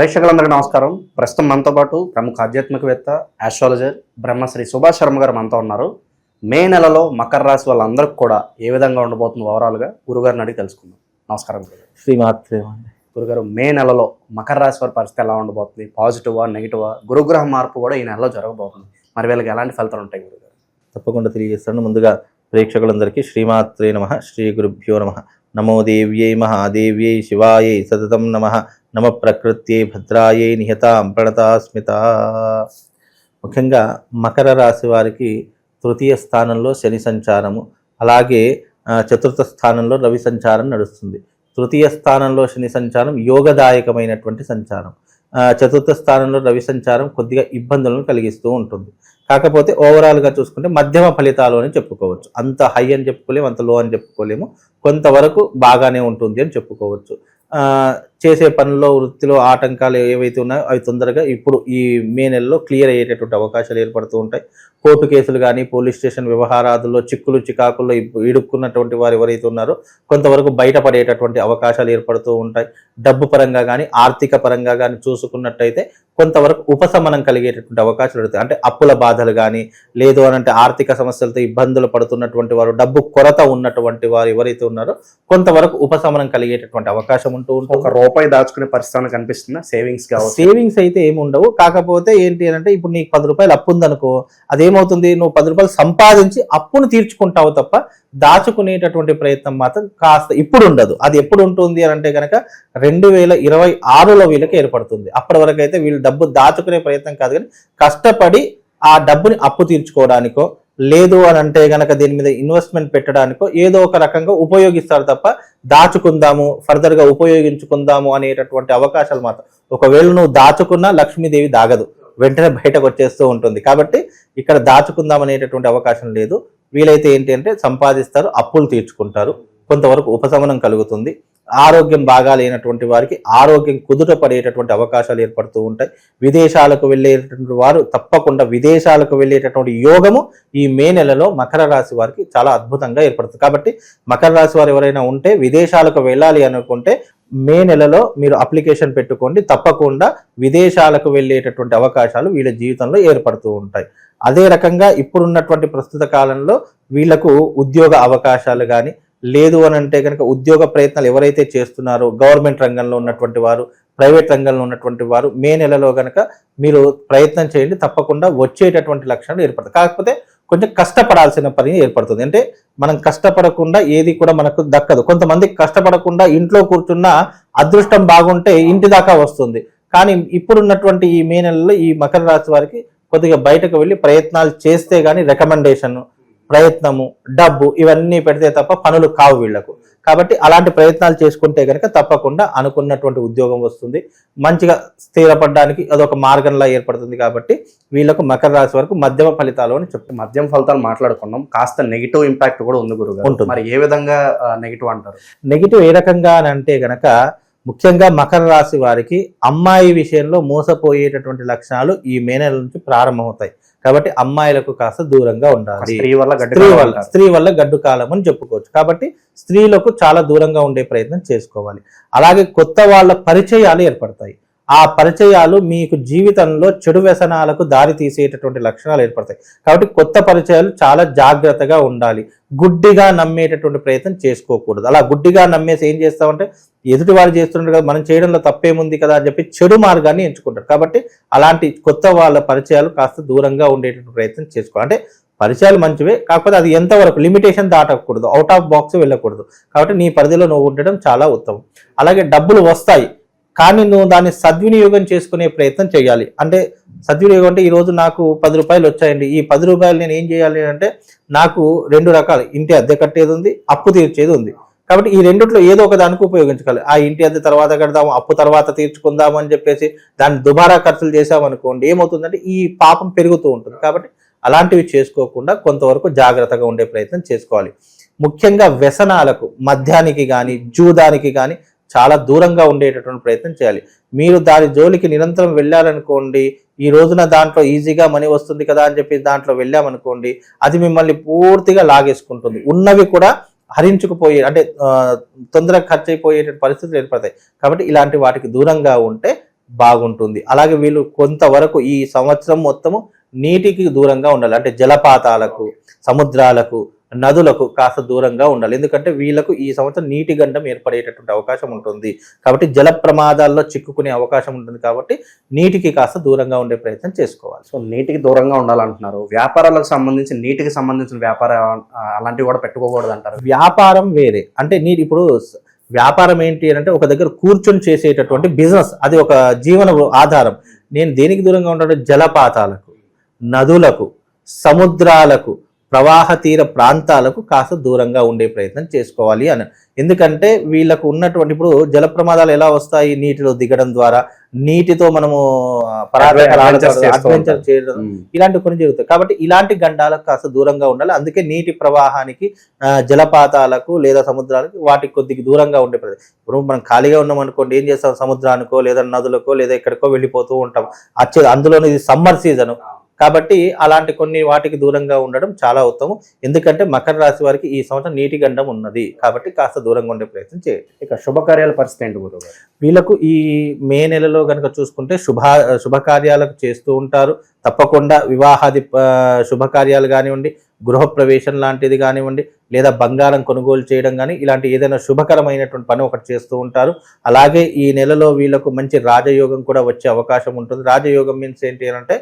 ప్రేక్షకులందరికీ నమస్కారం. ప్రస్తుతం మనతో పాటు ప్రముఖ ఆధ్యాత్మికవేత్త ఆస్ట్రాలజర్ బ్రహ్మశ్రీ సుభాష్ శర్మ గారు మనతో ఉన్నారు. మే నెలలో మకర రాశి వాళ్ళందరికీ కూడా ఏ విధంగా ఉండబోతుంది ఓవరాల్గా గురుగారిని అడిగి తెలుసుకుందాం. నమస్కారం శ్రీమాత్రే గురుగారు మే నెలలో మకర రాశి వారి పరిస్థితి ఎలా ఉండబోతుంది? పాజిటివా నెగిటివా? గురుగ్రహ మార్పు కూడా ఈ నెలలో జరగబోతుంది. మరి వీళ్ళకి ఎలాంటి ఫలితాలు ఉంటాయి గురుగారు? తప్పకుండా తెలియజేస్తాను. ముందుగా ప్రేక్షకులందరికీ శ్రీమాత్రే నమ శ్రీ గురుభ్యో నమ. నమో దేవ్యై మహాదేవ్యై శివాయై సతతం నమ నమ ప్రకృత్యై భద్రాయై నిహతాం ప్రణతాస్మిత. ముఖ్యంగా మకర రాశి వారికి తృతీయ స్థానంలో శని సంచారము అలాగే చతుర్థ స్థానంలో రవి సంచారం నడుస్తుంది. తృతీయ స్థానంలో శని సంచారం యోగదాయకమైనటువంటి సంచారం. చతుర్థ స్థానంలో రవి సంచారం కొద్దిగా ఇబ్బందులను కలిగిస్తూ ఉంటుంది. కాకపోతే ఓవరాల్గా చూసుకుంటే మధ్యమ ఫలితాలు అని చెప్పుకోవచ్చు. అంత హై అని చెప్పుకోలేము అంత లో అని చెప్పుకోలేము. కొంతవరకు బాగానే ఉంటుంది అని చెప్పుకోవచ్చు. చేసే పనుల్లో వృత్తిలో ఆటంకాలు ఏవైతే ఉన్నాయో అవి తొందరగా ఇప్పుడు ఈ మే నెలలో క్లియర్ అయ్యేటటువంటి అవకాశాలు ఏర్పడుతూ ఉంటాయి. కోర్టు కేసులు కానీ పోలీస్ స్టేషన్ వ్యవహారాదుల్లో చిక్కులు చికాకుల్లో ఇడుక్కున్నటువంటి వారు ఎవరైతే ఉన్నారో కొంతవరకు బయటపడేటటువంటి అవకాశాలు ఏర్పడుతూ ఉంటాయి. డబ్బు పరంగా కానీ ఆర్థిక పరంగా కానీ చూసుకున్నట్టయితే కొంతవరకు ఉపశమనం కలిగేటటువంటి అవకాశాలు ఉంటాయి అంటే అప్పుల బాధలు కానీ లేదు అనంటే ఆర్థిక సమస్యలతో ఇబ్బందులు పడుతున్నటువంటి వారు డబ్బు కొరత ఉన్నటువంటి వారు ఎవరైతే ఉన్నారో కొంతవరకు ఉపశమనం కలిగేటటువంటి అవకాశం ఉంటూ ఉంటుంది. రూపాయి దాచుకునే పరిస్థితి కనిపిస్తుందా? సేవింగ్స్ కావచ్చు. సేవింగ్స్ అయితే ఏమి ఉండవు. కాకపోతే ఏంటి అని అంటే ఇప్పుడు నీకు పది రూపాయలు అప్పు ఉందనుకో అదేమవుతుంది? నువ్వు పది రూపాయలు సంపాదించి అప్పును తీర్చుకుంటావు తప్ప దాచుకునేటటువంటి ప్రయత్నం మాత్రం కాస్త ఇప్పుడు ఉండదు. అది ఎప్పుడు ఉంటుంది అని అంటే కనుక రెండు వేల ఇరవై ఆరులో వీళ్ళకి ఏర్పడుతుంది. అప్పటి వరకు అయితే వీళ్ళు డబ్బు దాచుకునే ప్రయత్నం కాదు కానీ కష్టపడి ఆ డబ్బుని అప్పు తీర్చుకోవడానికో లేదు అని అంటే గనక దీని మీద ఇన్వెస్ట్మెంట్ పెట్టడానికో ఏదో ఒక రకంగా ఉపయోగిస్తారు తప్ప దాచుకుందాము ఫర్దర్గా ఉపయోగించుకుందాము అనేటటువంటి అవకాశాలు మాత్రం. ఒకవేళ నువ్వు దాచుకున్నా లక్ష్మీదేవి దాగదు. వెంటనే బయటకు వచ్చేస్తూ ఉంటుంది. కాబట్టి ఇక్కడ దాచుకుందాం అనేటటువంటి అవకాశం లేదు. వీలైతే ఏంటి అంటే సంపాదిస్తారు అప్పులు తీర్చుకుంటారు. కొంతవరకు ఉపశమనం కలుగుతుంది. ఆరోగ్యం బాగా లేనటువంటి వారికి ఆరోగ్యం కుదుట పడేటటువంటి అవకాశాలు ఏర్పడుతూ ఉంటాయి. విదేశాలకు వెళ్ళేటటువంటి వారు తప్పకుండా విదేశాలకు వెళ్ళేటటువంటి యోగము ఈ మే నెలలో మకర రాశి వారికి చాలా అద్భుతంగా ఏర్పడుతుంది. కాబట్టి మకర రాశి వారు ఎవరైనా ఉంటే విదేశాలకు వెళ్ళాలి అనుకుంటే మే నెలలో మీరు అప్లికేషన్ పెట్టుకోండి. తప్పకుండా విదేశాలకు వెళ్ళేటటువంటి అవకాశాలు వీళ్ళ జీవితంలో ఏర్పడుతూ ఉంటాయి. అదే రకంగా ఇప్పుడున్నటువంటి ప్రస్తుత కాలంలో వీళ్ళకు ఉద్యోగ అవకాశాలు కానీ లేదు అని అంటే కనుక ఉద్యోగ ప్రయత్నాలు ఎవరైతే చేస్తున్నారో గవర్నమెంట్ రంగంలో ఉన్నటువంటి వారు ప్రైవేట్ రంగంలో ఉన్నటువంటి వారు మే నెలలో కనుక మీరు ప్రయత్నం చేయండి తప్పకుండా వచ్చేటటువంటి లక్షణాలు ఏర్పడతాయి. కాకపోతే కొంచెం కష్టపడాల్సిన పని ఏర్పడుతుంది. అంటే మనం కష్టపడకుండా ఏది కూడా మనకు దక్కదు. కొంతమంది కష్టపడకుండా ఇంట్లో కూర్చున్న అదృష్టం బాగుంటే ఇంటి దాకా వస్తుంది. కానీ ఇప్పుడున్నటువంటి ఈ మే నెలలో ఈ మకర రాశి వారికి కొద్దిగా బయటకు వెళ్ళి ప్రయత్నాలు చేస్తే కానీ రికమెండేషన్ ప్రయత్నము డబ్బు ఇవన్నీ పెడితే తప్ప పనులు కావు వీళ్ళకు కాబట్టి అలాంటి ప్రయత్నాలు చేసుకుంటే కనుక తప్పకుండా అనుకున్నటువంటి ఉద్యోగం వస్తుంది. మంచిగా స్థిరపడడానికి అదొక మార్గంలా ఏర్పడుతుంది కాబట్టి వీళ్ళకు మకర రాశి వరకు మధ్యమ ఫలితాలు అని చెప్తాం మద్యం ఫలితాలు మాట్లాడుకున్నాం. కాస్త నెగిటివ్ ఇంపాక్ట్ కూడా ఉంది గురుగారు. ఉంటుంది. మరి ఏ విధంగా నెగిటివ్ అంటారు? నెగిటివ్ ఏ రకంగా అని అంటే గనక ముఖ్యంగా మకర రాశి వారికి అమ్మాయి విషయంలో మోసపోయేటటువంటి లక్షణాలు ఈ మే నెల నుంచి ప్రారంభమవుతాయి. కాబట్టి అమ్మాయిలకు కాస్త దూరంగా ఉండాలి. స్త్రీ వల్ల స్త్రీ వల్ల. స్త్రీ వల్ల గడ్డు కాలం అని చెప్పుకోవచ్చు. కాబట్టి స్త్రీలకు చాలా దూరంగా ఉండే ప్రయత్నం చేసుకోవాలి. అలాగే కొత్త వాళ్ళ పరిచయాలు ఏర్పడతాయి. ఆ పరిచయాలు మీకు జీవితంలో చెడు వ్యసనాలకు దారి తీసేటటువంటి లక్షణాలు ఏర్పడతాయి. కాబట్టి కొత్త పరిచయాలు చాలా జాగ్రత్తగా ఉండాలి. గుడ్డిగా నమ్మేటటువంటి ప్రయత్నం చేసుకోకూడదు. అలా గుడ్డిగా నమ్మేసి ఏం చేస్తామంటే ఎదుటి వారు చేస్తుంటారు కదా మనం చేయడంలో తప్పేముంది కదా అని చెప్పి చెడు మార్గాన్ని ఎంచుకుంటారు. కాబట్టి అలాంటి కొత్త వాళ్ళ పరిచయాలు కాస్త దూరంగా ఉండేటటువంటి ప్రయత్నం చేసుకోవాలి. అంటే పరిచయాలు మంచివే కాకపోతే అది ఎంతవరకు లిమిటేషన్ దాటకూడదు. అవుట్ ఆఫ్ బాక్స్ వెళ్ళకూడదు. కాబట్టి నీ పరిధిలో నువ్వు ఉండడం చాలా ఉత్తమం. అలాగే డబ్బులు వస్తాయి. కానీ నువ్వు దాన్ని సద్వినియోగం చేసుకునే ప్రయత్నం చేయాలి. అంటే సద్వినియోగం అంటే ఈరోజు నాకు పది రూపాయలు వచ్చాయండి. ఈ పది రూపాయలు నేను ఏం చేయాలి అంటే నాకు రెండు రకాలు. ఇంటి అద్దె కట్టేది ఉంది అప్పు తీర్చేది ఉంది. కాబట్టి ఈ రెండిట్లో ఏదో ఒక దానికి ఉపయోగించుకోవాలి. ఆ ఇంటి అద్దె తర్వాత కడదాము అప్పు తర్వాత తీర్చుకుందాము అని చెప్పేసి దాన్ని దుబారా ఖర్చులు చేసామనుకోండి ఏమవుతుందంటే ఈ పాపం పెరుగుతూ ఉంటుంది. కాబట్టి అలాంటివి చేసుకోకుండా కొంతవరకు జాగ్రత్తగా ఉండే ప్రయత్నం చేసుకోవాలి. ముఖ్యంగా వ్యసనాలకు మద్యానికి కానీ జూదానికి కానీ చాలా దూరంగా ఉండేటటువంటి ప్రయత్నం చేయాలి. మీరు దాని జోలికి నిరంతరం వెళ్ళారనుకోండి ఈ రోజున దాంట్లో ఈజీగా మనీ వస్తుంది కదా అని చెప్పి దాంట్లో వెళ్ళామనుకోండి అది మిమ్మల్ని పూర్తిగా లాగేసుకుంటుంది. ఉన్నవి కూడా హరించుకుపోయే అంటే తొందరగా ఖర్చు అయిపోయే పరిస్థితులు ఏర్పడతాయి. కాబట్టి ఇలాంటి వాటికి దూరంగా ఉంటే బాగుంటుంది. అలాగే వీళ్ళు కొంతవరకు ఈ సంవత్సరం మొత్తము నీటికి దూరంగా ఉండాలి. అంటే జలపాతాలకు సముద్రాలకు నదులకు కాస్త దూరంగా ఉండాలి. ఎందుకంటే వీళ్ళకు ఈ సంవత్సరం నీటి గండం ఏర్పడేటటువంటి అవకాశం ఉంటుంది. కాబట్టి జల ప్రమాదాల్లో చిక్కుకునే అవకాశం ఉంటుంది కాబట్టి నీటికి కాస్త దూరంగా ఉండే ప్రయత్నం చేసుకోవాలి. సో నీటికి దూరంగా ఉండాలంటున్నారు. వ్యాపారాలకు సంబంధించి నీటికి సంబంధించిన వ్యాపార అలాంటివి కూడా పెట్టుకోకూడదు అంటారు వ్యాపారం వేరే. అంటే నీటి ఇప్పుడు వ్యాపారం ఏంటి అంటే ఒక దగ్గర కూర్చొని చేసేటటువంటి బిజినెస్. అది ఒక జీవన ఆధారం. నేను దేనికి దూరంగా ఉంటాడు జలపాతాలకు నదులకు సముద్రాలకు ప్రవాహ తీర ప్రాంతాలకు కాస్త దూరంగా ఉండే ప్రయత్నం చేసుకోవాలి అని. ఎందుకంటే వీళ్ళకు ఉన్నటువంటి ఇప్పుడు జల ప్రమాదాలు ఎలా వస్తాయి? నీటిలో దిగడం ద్వారా నీటితో మనము అడ్వెంచర్. చేయడం. ఇలాంటి కొన్ని జరుగుతాయి. కాబట్టి ఇలాంటి గండాలకు కాస్త దూరంగా ఉండాలి. అందుకే నీటి ప్రవాహానికి జలపాతాలకు లేదా సముద్రాలకు వాటికి కొద్దిగా దూరంగా ఉండే ప్రదేశం ఇప్పుడు మనం ఖాళీగా ఉన్నాం అనుకోండి ఏం చేస్తాం? సముద్రానికో లేదా నదులకో లేదా ఎక్కడికో వెళ్ళిపోతూ ఉంటాం. వచ్చే అందులోనే ఇది సమ్మర్ సీజన్. కాబట్టి అలాంటి కొన్ని వాటికి దూరంగా ఉండడం చాలా ఉత్తమం. ఎందుకంటే మకర రాశి వారికి ఈ సంవత్సరం నీటి గండం ఉన్నది. కాబట్టి కాస్త దూరంగా ఉండే ప్రయత్నం చేయండి. ఇక శుభకార్యాల పరిస్థితి ఏంటి గురువు గారు? వీళ్ళకు ఈ మే నెలలో కనుక చూసుకుంటే శుభ శుభకార్యాలకు చేస్తూ ఉంటారు. తప్పకుండా వివాహాది శుభకార్యాలు కానివ్వండి గృహప్రవేశం లాంటిది కానివ్వండి లేదా బంగారం కొనుగోలు చేయడం కానీ ఇలాంటి ఏదైనా శుభకరమైనటువంటి పని ఒకటి చేస్తూ ఉంటారు. అలాగే ఈ నెలలో వీళ్ళకు మంచి రాజయోగం కూడా వచ్చే అవకాశం ఉంటుంది. రాజయోగం మీన్స్ ఏంటి అని అంటే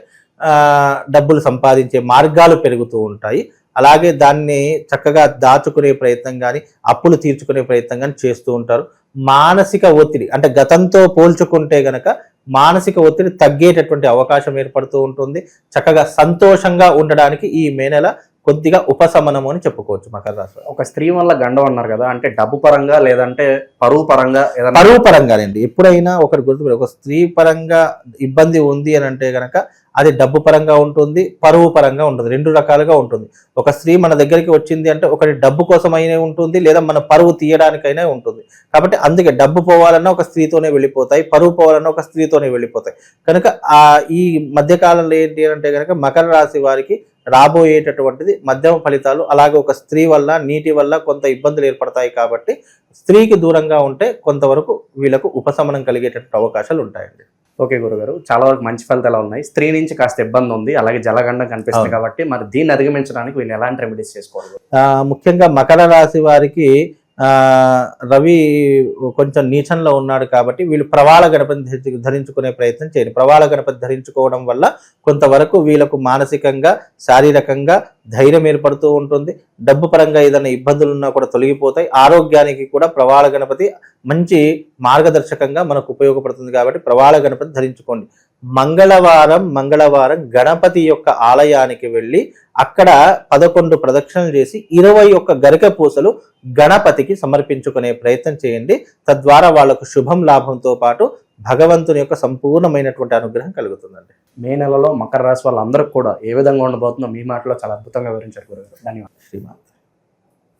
డబ్బులు సంపాదించే మార్గాలు పెరుగుతూ ఉంటాయి. అలాగే దాన్ని చక్కగా దాచుకునే ప్రయత్నం కానీ అప్పులు తీర్చుకునే ప్రయత్నం కానీ చేస్తూ ఉంటారు. మానసిక ఒత్తిడి అంటే గతంతో పోల్చుకుంటే గనక మానసిక ఒత్తిడి తగ్గేటటువంటి అవకాశం ఏర్పడుతూ ఉంటుంది. చక్కగా సంతోషంగా ఉండడానికి ఈ మే నెల కొద్దిగా ఉపశమనము అని చెప్పుకోవచ్చు మకర రాశి. ఒక స్త్రీ వల్ల గండం అన్నారు కదా అంటే డబ్బు పరంగా లేదంటే పరువు పరంగా ఏదైనా పరువు పరంగానండి ఎప్పుడైనా ఒకటి గుర్తు ఒక స్త్రీ పరంగా ఇబ్బంది ఉంది అని అంటే గనక అది డబ్బు పరంగా ఉంటుంది పరువు పరంగా ఉంటుంది రెండు రకాలుగా ఉంటుంది. ఒక స్త్రీ మన దగ్గరికి వచ్చింది అంటే ఒకటి డబ్బు కోసమైనా ఉంటుంది లేదా మన పరువు తీయడానికైనా ఉంటుంది. కాబట్టి అందుకే డబ్బు పోవాలన్నా ఒక స్త్రీతోనే వెళ్ళిపోతాయి పరువు పోవాలన్నా ఒక స్త్రీతోనే వెళ్ళిపోతాయి. కనుక ఆ ఈ మధ్యకాలంలో ఏంటి అంటే కనుక మకర రాశి వారికి రాబోయేటటువంటిది మధ్యమ ఫలితాలు అలాగే ఒక స్త్రీ వల్ల నీటి వల్ల కొంత ఇబ్బందులు ఏర్పడతాయి కాబట్టి స్త్రీకి దూరంగా ఉంటే కొంతవరకు వీళ్ళకు ఉపశమనం కలిగేటటువంటి అవకాశాలు ఉంటాయండి. ఓకే గురుగారు చాలా వరకు మంచి ఫలితాలు ఉన్నాయి స్త్రీ నుంచి కాస్త ఇబ్బంది ఉంది అలాగే జలగండం కనిపిస్తుంది. కాబట్టి మరి దీన్ని అధిగమించడానికి వీళ్ళు ఎలాంటి రెమెడీస్ చేసుకోవాలి ముఖ్యంగా మకర రాశి వారికి రవి కొంచెం నీచంలో ఉన్నాడు కాబట్టి వీళ్ళు ప్రవాళ గణపతి ధరించుకునే ప్రయత్నం చేయండి ప్రవాళ గణపతి ధరించుకోవడం వల్ల కొంతవరకు వీళ్ళకు మానసికంగా శారీరకంగా ధైర్యం ఏర్పడుతూ ఉంటుంది. డబ్బు పరంగా ఏదైనా ఇబ్బందులు ఉన్నా కూడా తొలగిపోతాయి. ఆరోగ్యానికి కూడా ప్రవాళ గణపతి మంచి మార్గదర్శకంగా మనకు ఉపయోగపడుతుంది కాబట్టి ప్రవాళ గణపతి ధరించుకోండి. మంగళవారం మంగళవారం గణపతి యొక్క ఆలయానికి వెళ్ళి అక్కడ పదకొండు ప్రదక్షిణలు చేసి ఇరవై ఒక్క గరిక పూసలు గణపతికి సమర్పించుకునే ప్రయత్నం చేయండి. తద్వారా వాళ్ళకు శుభం లాభంతో పాటు భగవంతుని యొక్క సంపూర్ణమైనటువంటి అనుగ్రహం కలుగుతుందండి. మే నెలలో మకర రాశి వాళ్ళందరికీ కూడా ఏ విధంగా ఉండబోతుందో మీ మాటలో చాలా అద్భుతంగా వివరించారు గురుగారు. ధన్యవాదాలు. శ్రీమాన్